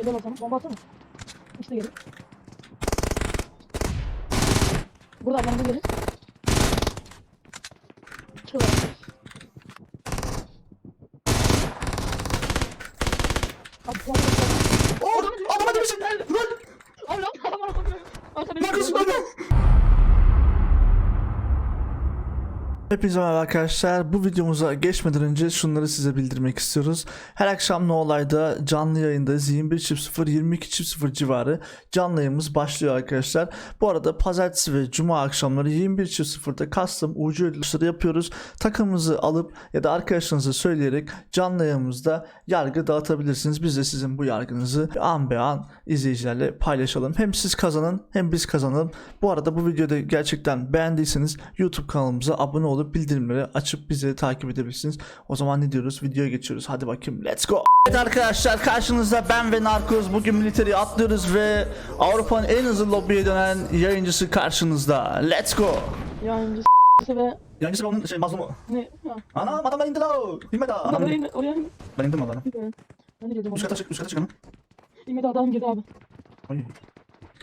Geliyorlar sana. Bomba atsana. İşte gelin. Burada yanımda gelin. Çıkıyorlar. Abi bu arada- Oo, adama demişsin. Lan, Abi lan adam bana bakıyor. Arkada lan bir- kızım lan. Hepinize merhaba arkadaşlar. Bu videomuza geçmeden önce şunları size bildirmek istiyoruz. Her akşam No Olay'da canlı yayındayız. 21.00 22.00 civarı canlı yayımız başlıyor arkadaşlar. Bu arada pazartesi ve cuma akşamları 21.00'da custom ucu ödülüşleri yapıyoruz. Takımınızı alıp ya da arkadaşlarınıza söyleyerek canlı yayımızda yargı dağıtabilirsiniz. Biz de sizin bu yargınızı an be an izleyicilerle paylaşalım. Hem siz kazanın hem biz kazanalım. Bu arada bu videoda gerçekten beğendiyseniz YouTube kanalımıza abone olup bildirimleri açıp bizi takip edebilirsiniz. O zaman ne diyoruz? Videoya geçiyoruz. Hadi bakayım. Let's go. Evet arkadaşlar karşınızda ben ve Narkoz bugün militeri atlıyoruz ve Avrupa'nın en hızlı lobiye dönen yayıncısı karşınızda. Let's go. Yayıncı s**sı ve Yayıncısı ve onun şey mazlumu. ne? Ha. Anam adamlar indi la. İnmedi adam. Oraya indi. in, oraya. Ben indim valla. Ben de geldim. Üst kata çık, üst kata çıkalım. İmedi adam girdi abi. Oy.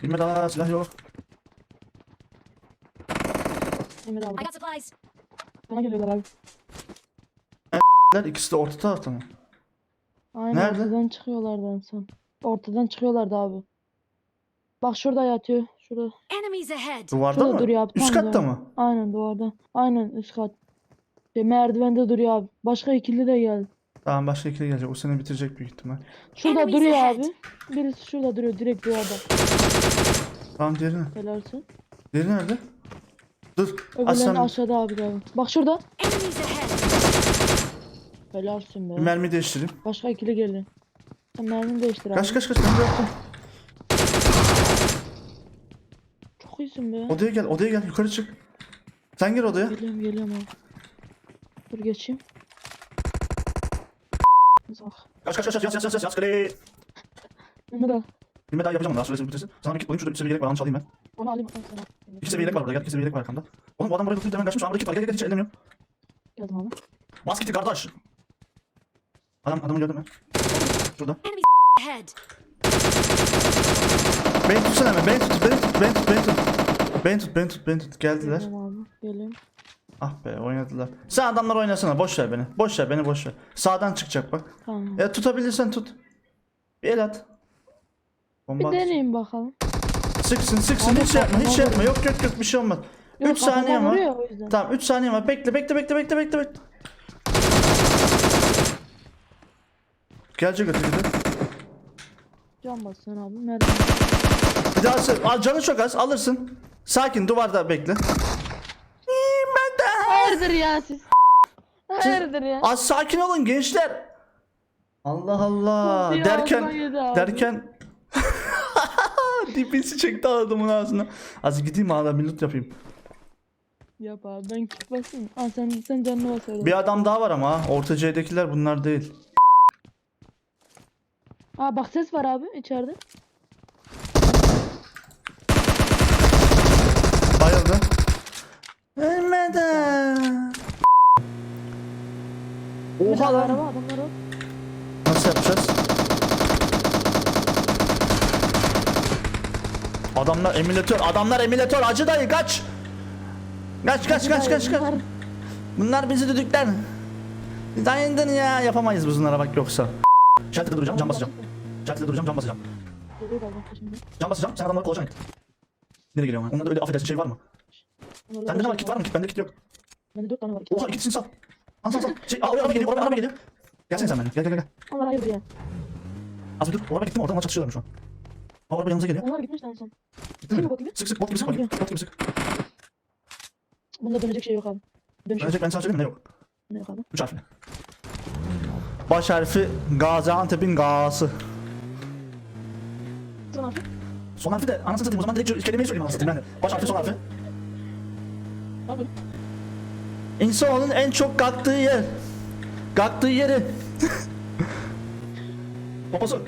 İnmedi la, silah yok. İmedi abi. I got supplies. Bana geliyorlar abi. Lan İkisi de orta tarafta mı? Aynen Nerede? ortadan çıkıyorlardı en son. Ortadan çıkıyorlardı abi. Bak şurada yatıyor. Şurada. Enemies ahead. Duvarda Şurada mı? duruyor abi. Üst tam katta mı? Aynen duvarda. Aynen üst kat. Şey, merdivende duruyor abi. Başka ikili de geldi. Tamam başka ikili gelecek. O seni bitirecek büyük ihtimal. Şurada Enemies duruyor ahead. abi. Birisi şurada duruyor direkt duvarda. Tamam diğeri ne? Helalsin. Diğeri nerede? Dur. Öbürlerini Aslan aşağıda abi abi. Bak şurada. Helalsin be. mermi değiştireyim. Başka ikili geliyor. Sen mermini değiştir abi. Kaç kaç kaç ben de yaptım. Çok iyisin be. Odaya gel odaya gel yukarı çık. Sen gir odaya. Geliyorum geliyorum abi. Dur geçeyim. Bak. Kaç kaç kaç kaç yas yas yas yas kale. Mehmet al. Bilme daha yapacağım onu daha süresi bitirsin. Sana bir kit bulayım şurada bir seviye yelek var onu çalayım ben. Onu alayım ben sana. İki seviye yelek var burada gel iki seviye yelek var arkamda. Oğlum bu adam buraya tutuyor hemen kaçmış. Arkamda kit var gel gel gel hiç ellemiyorum. Geldim abi. Bas kiti kardeş. Adam adamı gördün mü? Şurada. Beni tutsana hemen beni tut beni tut beni tut beni tut. Beni tut beni tut beni tut geldiler. Geliyorum abi. Geliyorum. Ah be oynadılar. Sen adamlar oynasana boş ver beni. Boş ver beni boş ver. Sağdan çıkacak bak. Tamam. Ya tutabilirsen tut. Bir el at. Bir Bomba at. deneyeyim bakalım. Sıksın sıksın Abi hiç yapma hiç yapma. Yok yok yok bir şey olmaz. Yok, 3 saniye kafama var. vuruyor o yüzden. Tamam 3 saniye var. Bekle bekle bekle bekle bekle bekle. Gelecek öteki de. Can bassın abi. Merdiven. Bir daha sı- al canı çok az alırsın. Sakin duvarda bekle. İmeden. Hayırdır ya siz? Hayırdır ya? Az sakin olun gençler. Allah Allah ya? derken Ağzıma yedi abi. derken dipisi çekti adamın ağzına. Az gideyim ağla bir loot yapayım. Yap abi ben kit basayım. Aa sen, sen canını bas. Bir adam daha var ama ha. Orta C'dekiler bunlar değil. Aa bak ses var abi içeride. Bayıldı. Ölmeden. Bir Oha tane lan. araba adamlar o. Nasıl yapacağız? Adamlar emülatör, adamlar emülatör. Acı dayı kaç. Kaç kaç kaç kaç kaç. Bunlar- bizi düdükler. Dayındın ya. Yapamayız biz bunlara bak yoksa. Şartıda duracağım, cam basacağım. Şartıda duracağım, cam basacağım. Cam basacağım, sen adamları kolacaksın. Nereye geliyor ama? Onlarda öyle affedersin şey var mı? Sende ne var? Kit var mı? Kit bende kit yok. Bende dört tane var. Oha ikisini sal. Al sal sal. Şey, aa, oraya araba geliyor, oraya araba geliyor. Gelsene sen benimle. Gel gel gel. Onlar hayırdır ya. Az bir dur. O araba gitti mi? Oradan çatışıyorlar şu an. Araba yanımıza geliyor. Onlar gitmiş en son. Gitti mi? Sık sık bot gibi sık bakayım. Bot gibi sık. Bunda dönecek şey yok abi. Önce ben sana söyleyeyim? Ne yok? Ne yok abi? Üç harfli. Baş harfi Gaziantep'in Ga'sı. Son harfi. Son harfi de anasını satayım o zaman direkt kelimeyi söyleyeyim anasını satayım ben de. Baş harfi son harfi. Abi. İnsanoğlunun en çok kalktığı yer. Kalktığı yeri. Poposu.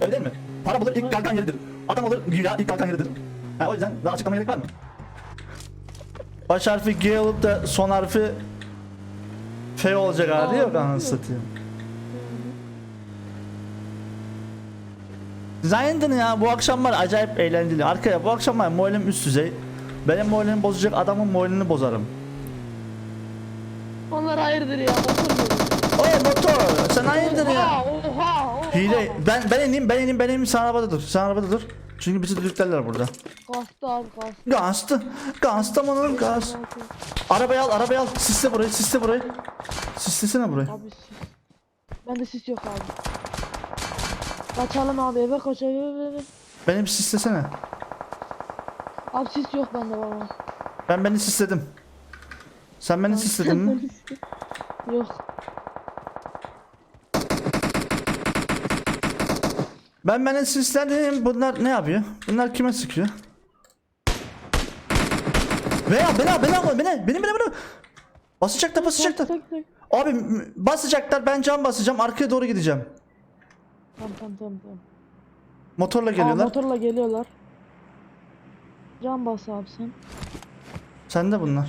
Öyle değil mi? Para bulur ilk kalkan yeridir. Adam olur güya ilk kalkan yeridir. Ha, o yüzden daha açıklamaya gerek var mı? Baş harfi G olup da son harfi F olacak hali yok anasını satayım. Zayındın ya bu akşam var acayip eğlenceli. Arkaya bu akşam var moralim üst düzey. Benim moralimi bozacak adamın moralini bozarım. Onlar hayırdır ya. Motor mu? Oy motor sen hayırdır ya. Oha. Hile ben ben ineyim ben ineyim ben ineyim sen arabada dur. Sen arabada dur. Çünkü bizi düdüklerler burada. Kastı abi kastı. Gazdı. Gazdı amanın gaz. Arabayı al arabayı al. Sisle burayı sisle burayı. Sislesene burayı. Abi sis. Bende sis yok abi. Kaçalım abi eve kaç eve eve eve. Beni bir sislesene. Abi sis yok bende baba. Ben beni sisledim. Sen beni sisledin mi? Yok. Ben beni sisledim. Bunlar ne yapıyor? Bunlar kime sıkıyor? Veya beni beni beni beni beni beni Basacaklar basacaklar. Abi basacaklar ben cam basacağım arkaya doğru gideceğim. Tamam tamam tamam. tamam. Motorla Aa, geliyorlar. motorla geliyorlar. Can bas abi sen. Sen de bunlar.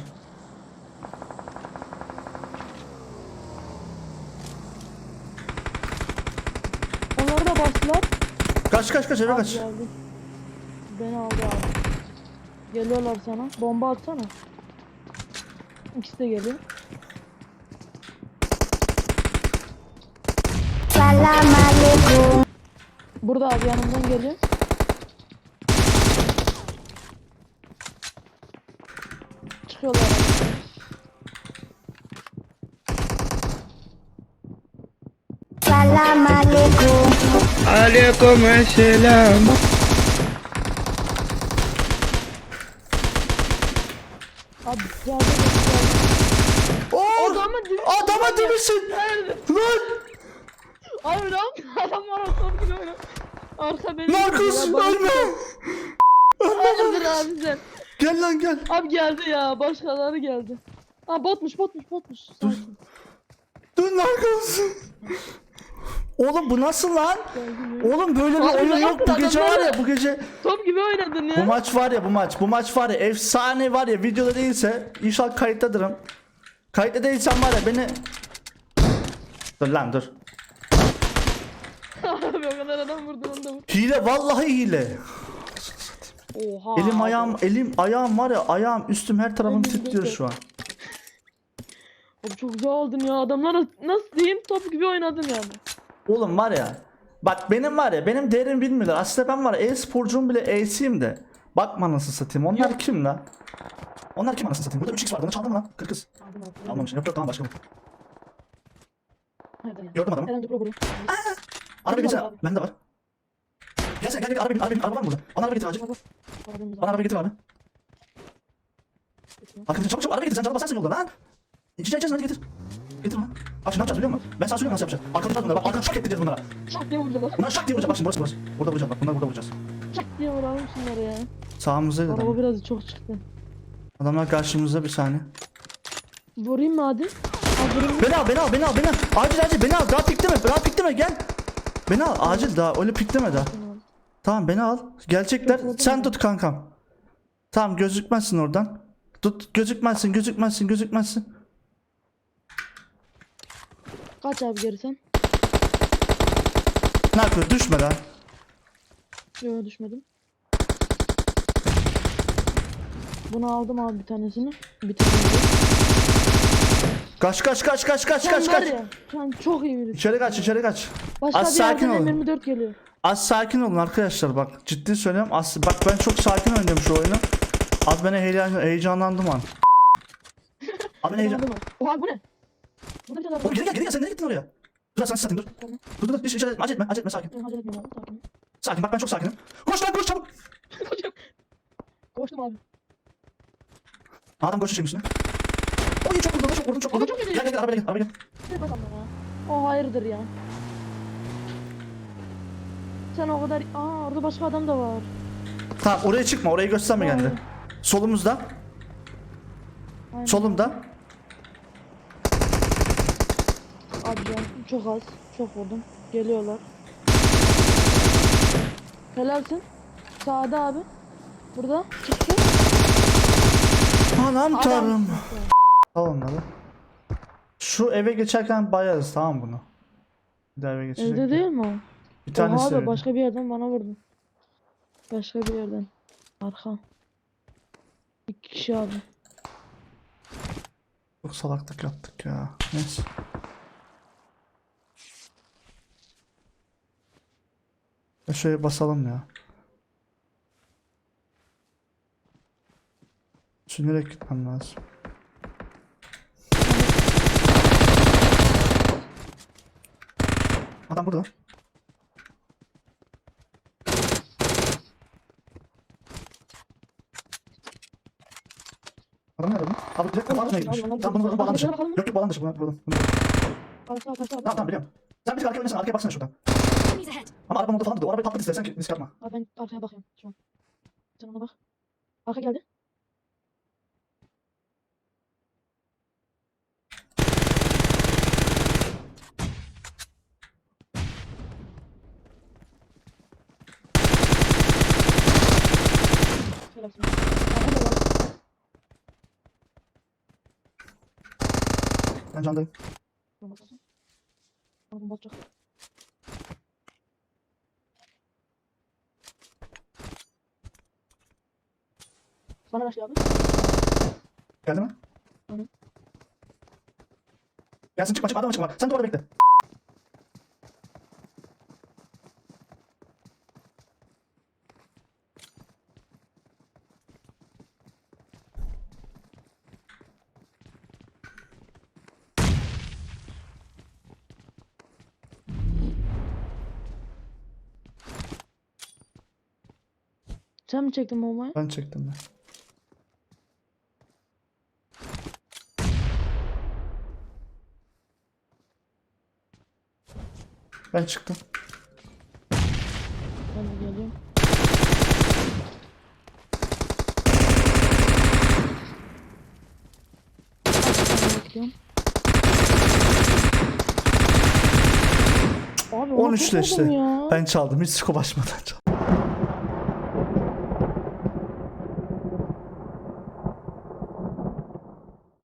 Onları da bastılar. Kaç kaç kaç eve kaç. geldi. Beni aldı abi. Geliyorlar sana. Bomba atsana. İkisi de geliyor. Burada abi yanımdan geliyor. Çıkıyorlar. abi. Aleykümselam. Abi geldi. Oo! Adamın dibi- Adama demişsin. Lan! Abi lan adam var aslan gibi öyle. Arka beni. Narkos Ya, bana- ölme. Hayırdır abi sen. Gel lan gel. Abi geldi ya başkaları geldi. Ha botmuş botmuş botmuş. Sakin. Dur narkos. Oğlum bu nasıl lan? Oğlum böyle bir Abi oyun ne yok bu yaptın gece var ya bu gece. Top gibi oynadın Bu ya. maç var ya bu maç. Bu maç var ya efsane var ya videoda değilse inşallah kayıttadırım. Kayıtta değilsem var ya beni Dur lan dur. abi o kadar adam vurdun onu da vur. Hile vallahi hile. Oha. Elim abi. ayağım elim ayağım var ya ayağım üstüm her tarafım Elim titriyor şu an. Abi çok güzel oldun ya. Adamlar nasıl diyeyim top gibi oynadın yani. Oğlum var ya. Bak benim var ya benim değerimi bilmiyorlar. Aslında ben var ya e-sporcunun bile E'siyim de. Bakma nasıl satayım. Onlar kim lan? Onlar kim anasını satayım? Burada 3x var. Onu çaldın mı lan? Kır kız. Almamışım. Yok yok tamam başka bu. Gördüm adamı. Problem. Araba bakalım. Bende var. Gel sen gel gel araba bin. Araba bin. Araba var mı burada? Bana araba getir acil. Bana araba getir abi. Arkadaşlar çabuk çabuk araba getir. Sen canı basarsın yolda lan. İçeceğiz içeceğiz hadi getir. Getir lan. Bak şimdi ne yapacağız biliyor musun? Ben sana söyleyeyim nasıl yapacağız. Arkamızdan bunlara bak. Arkadan şak edeceğiz bunlara. Şak diye vurdular. Bunlar şak diye vuracak. Bak şimdi burası burası. Burada vuracağız bak. Bunlar burada vuracağız. Şak diye vuralım şunları ya. Sağımızdaydı Araba adam. biraz çok çıktı. Adamlar karşımızda bir saniye. Vurayım mı hadi? Beni al beni al beni al beni al. Acil acil beni al. Daha pikleme. Daha pikleme gel. Beni al. Acil daha. Öyle pikleme daha. Tamam beni al. Gelecekler. Sen tut kankam. Tamam gözükmezsin oradan. Tut gözükmezsin gözükmezsin gözükmezsin. Kaç abi geri sen? Ne yapıyor? Düşme lan. Yok düşmedim. Bunu aldım abi bir tanesini. Bir tanesini. Kaç kaç kaç kaç kaç Sen kaç var kaç. ya. Sen çok iyi birisin. İçeri kaç içeri kaç. Başka Az bir sakin yerden olun. 24 geliyor. Az sakin olun arkadaşlar bak. Ciddi söylüyorum. Az, bak ben çok sakin oynuyorum şu oyunu. Az beni heyecan, heyecanlandım an. Abi heyecan... Aldım abi. Oha bu ne? Burada bir tane Oğlum geri gel geri gel sen nereye gittin oraya? Dur lan sen satayım dur. Tamam. Dur dur dur hiç, hiç acele etme acele etme sakin. Ben acele etmiyorum abi. Sakin. Sakin bak ben çok sakinim. Koş lan koş çabuk. Koştum abi. Adam koşu çekmiş lan. Oy çok vurdum çok vurdum çok vurdum. çok. Gel gel gel arabaya gel arabaya gel. Ne bakalım ya. O hayırdır ya. Sen o kadar... Aa orada başka adam da var. Tamam oraya çıkma orayı gösterme Aynen. kendini. Solumuzda. Aynen. Solumda. Abi can çok az. Çok vurdum. Geliyorlar. Helalsin. Sağda abi. Burada. Çıktı. Anam tanrım. Al onları. Şu eve geçerken bayarız tamam bunu. Bir daha eve geçecek. Evde değil mi o? Bir Oha tanesi da öyle. başka bir yerden bana vurdu. Başka bir yerden. Arka. İki kişi abi. Çok salaklık yaptık ya. Neyse. Ya şöyle basalım ya. Düşünerek gitmem lazım. Adam burada. Adam nerede? Abi direkt bu alan ne gitmiş? Tamam bunu bu alan dışı. bakalım. Yok yok bu alan dışı. Bu bu- bu- Arka arka Tamam tamam biliyorum. Sen bir arkaya oynasana arkaya baksana şuradan. Ama arabanın orada falan da o arabayı patlat istersen ki risk atma. Abi ben arkaya bakıyorum şu an. Sen ona bak. Arka geldi. Ben candayım. Bomba. Bana bomba atacak. Bana başlıyor abi. Geldi mi? Hı hı. Gelsin çıkma çıkma adama çıkma. Sen de orada bekle. Sen mi çektin bombayı? Ben çektim ben. Ben çıktım. Ben de geliyorum. Abi ona 13 çok leşti. vurdum ya. Ben çaldım. Hiç scope açmadan çaldım.